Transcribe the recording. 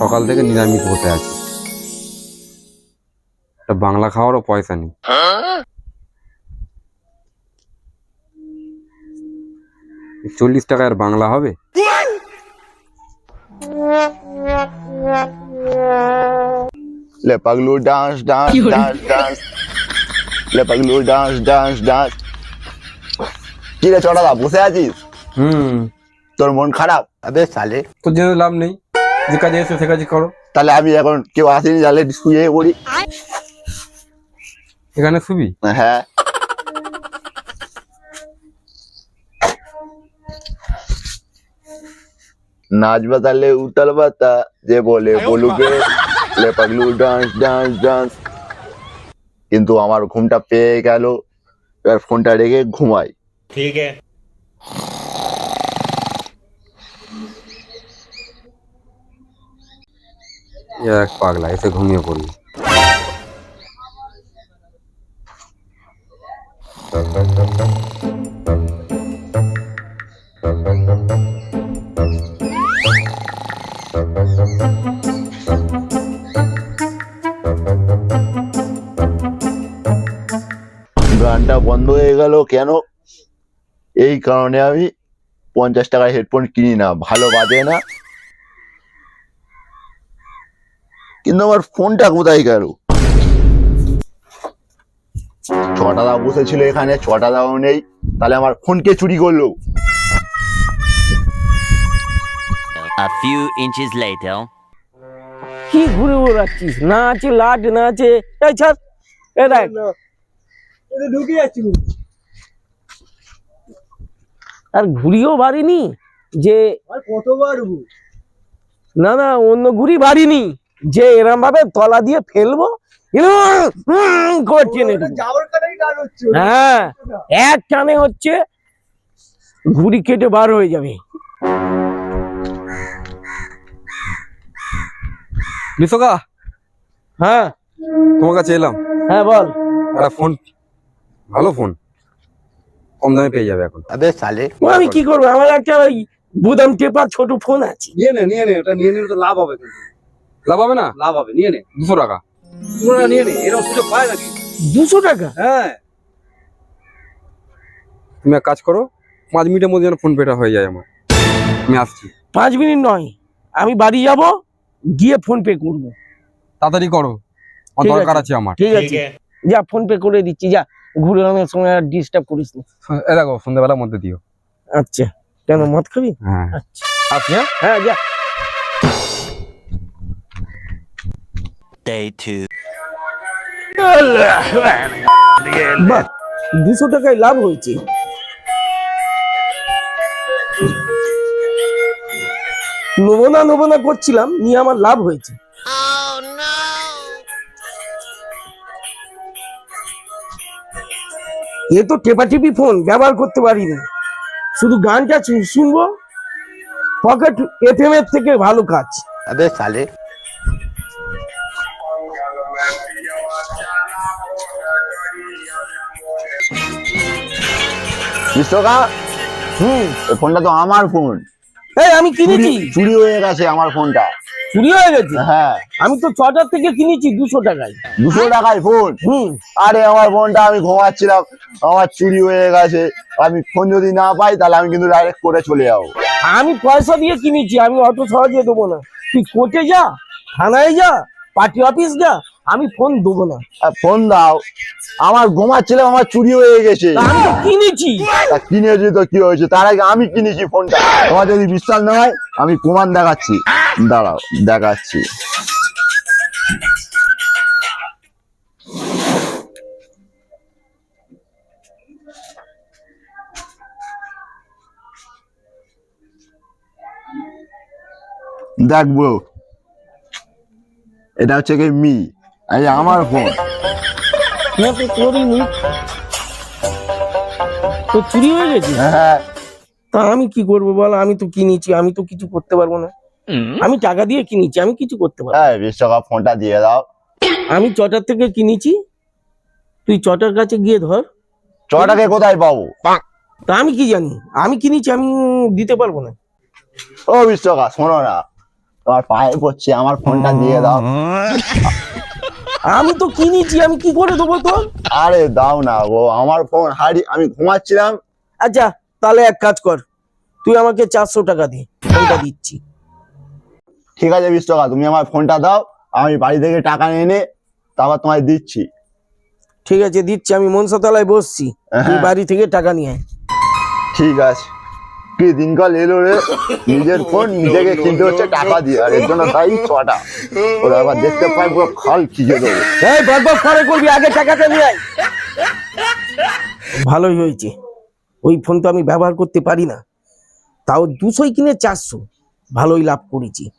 সকাল থেকে নিরামিষ বসে আছি। তা বাংলা খাওয়ারও পয়সা নেই। চল্লিশ টাকায় আর বাংলা হবে? লেপাগলু ডান্স ডান্স ডান্স ডান্স। লেপাগলু ডান্স ডান্স ডান্স। কি রে চড়া বসে আছিস? হুম। তোর মন খারাপ? আবে সালে তোর যেন লাভ নেই। করো। তাহলে আমি এখন কেউ আসেনি তাহলে শুয়ে পড়ি। এখানে শুবি? হ্যাঁ। নাচবা তাহলে উতাল তা যে বলে বলুকে লে ডান্স ডান্স ডান্স কিন্তু আমার ঘুমটা পেয়ে গেল। এবার ফোনটা রেখে ঘুমাই। ঠিক আছে। এক পাগলা, এসে ঘুমিয়ে পড়ি গানটা বন্ধ হয়ে গেল কেন? এই কারণে আমি পঞ্চাশ টাকার হেডফোন কিনি না, ভালো বাজে না। কিন্তু আমার ফোনটা কোথায় গেল? ছটা দাও বসেছিল এখানে ছটা দাও নেই। তাহলে আমার ফোনকে চুরি করল? A few inches later. কি ঘুরে বেড়াচ্ছিস? না আছে লাট না আছে। এই ছাড় এ দেখ। আর ঘুরিও বাড়িনি যে কতবার না না অন্য ঘুরি বাড়িনি। যে এরম ভাবে তলা দিয়ে ফেলব। হ্যাঁ এক টানে হচ্ছে ঘুড়ি কেটে বার হয়ে যাবে। হ্যাঁ। তোমার কাছে এলাম। হ্যাঁ বল। একটা ফোন। ভালো ফোন। কম দামে পেয়ে যাবে এখন। আবে সালে। আমি কি করব? আমার একটা ওই বুদাম টেপা ছোট ফোন আছে। নিয়ে নে নিয়ে নে ওটা নিয়ে নিলে তো লাভ হবে কিন্তু। লাভ হবে না? লাভ হবে নিয়ে নে। দুশো টাকা। নিয়ে নে এরকম সুযোগ পায় নাকি? দুশো টাকা? হ্যাঁ। তুমি এক কাজ করো পাঁচ মিনিটের মধ্যে যেন ফোন পেটা হয়ে যায় আমার। আমি আসছি। পাঁচ মিনিট নয় আমি বাড়ি যাব গিয়ে ফোন পে করব। তাড়াতাড়ি করো দরকার আছে। আমার। ঠিক আছে। যা ফোন পে করে দিচ্ছি যা। ঘুরে আনার সময় আর ডিস্টার্ব করিস না। এ দেখো সন্ধ্যাবেলার মধ্যে দিও। আচ্ছা। কেন মদ খাবি? হ্যাঁ। আচ্ছা। হ্যাঁ যা। Day two. বাহ দুশো টাকায় লাভ হয়েছে। নেব না নেব না করছিলাম নিয়ে আমার লাভ হয়েছে। এ তো টেপাটিপি ফোন ব্যবহার করতে পারি না শুধু গানটা শুনব পকেট এফএম এর থেকে ভালো কাজ। আবে সালে বিশ্বকা হুম। এই ফোনটা তো আমার ফোন। এই আমি কিনেছি। চুরি- চুরি হয়ে গেছে আমার ফোনটা। চুরি হয়ে গেছে? হ্যাঁ। আমি তো ছটার থেকে কিনেছি দুশো টাকায়। দুশো টাকায় ফোন? হুম। আরে আমার ফোনটা আমি ঘুমাচ্ছিলাম। আমার চুরি হয়ে গেছে। আমি ফোন যদি না পাই তাহলে আমি কিন্তু ডাইরেক্ট করে চলে যাব। আমি পয়সা দিয়ে কিনেছি আমি অত সহজে দেবো না। তুই কোর্টে যা থানায় যা পার্টি অফিস যা আমি ফোন দেবো না। ফোন দাও। আমার ঘুমাচ্ছিলাম আমার চুরি হয়ে গেছে। আমি তো কিনেছি। কিনেছি তো কি হয়েছে? তার আগে আমি কিনেছি ফোনটা তোমার যদি বিশ্বাস না হয় আমি প্রমাণ দেখাচ্ছি। দাঁড়াও দেখাচ্ছি। দেখব এটা হচ্ছে কি মি এই আমার ফোন। না তো করিনি তো চুরি হয়ে গেছে? হ্যাঁ। তা আমি কি করব বল? আমি তো কিনেছি আমি তো কিছু করতে পারব না। আমি টাকা দিয়ে কিনেছি আমি কিছু করতে পারব না। হ্যাঁ বিশ্বকাপ ফোনটা দিয়ে দাও। আমি চটার থেকে কিনেছি। তুই চটার কাছে গিয়ে ধর। চটাকে কোথায় পাবো? তা আমি কি জানি? আমি কিনেছি আমি দিতে পারব না। ও বিশ্বকাপ শোনো না। তোমার পায়ে পড়ছে আমার ফোনটা দিয়ে দাও। আমি তো কিনেছি আমি কি করে দেবো তো? আরে দাও না গো আমার ফোন হারি আমি ঘুমাচ্ছিলাম। আচ্ছা তাহলে এক কাজ কর তুই আমাকে চারশো টাকা দে ফোনটা দিচ্ছি। ঠিক আছে বিশ টাকা তুমি আমার ফোনটা দাও আমি বাড়ি থেকে টাকা এনে তারপর তোমায় দিচ্ছি। ঠিক আছে দিচ্ছি আমি মনসাতলায় বসছি তুই হ্যাঁ। বাড়ি থেকে টাকা নিয়ে ঠিক আছে। কি দিনকাল এলো রে। নিজের ফোন নিজেকে কিনতে হচ্ছে টাকা দিয়ে। আর এর জন্য তাই ছটা। ওরা আবার দেখতে পাই পুরো খাল চিজে দেবে। এই বক করে করবি? আগে টাকাটা নিয়ে আয়। ভালোই হয়েছে। ওই ফোন তো আমি ব্যবহার করতে পারি না। তাও দুশোই কিনে চারশো। ভালোই লাভ করেছি।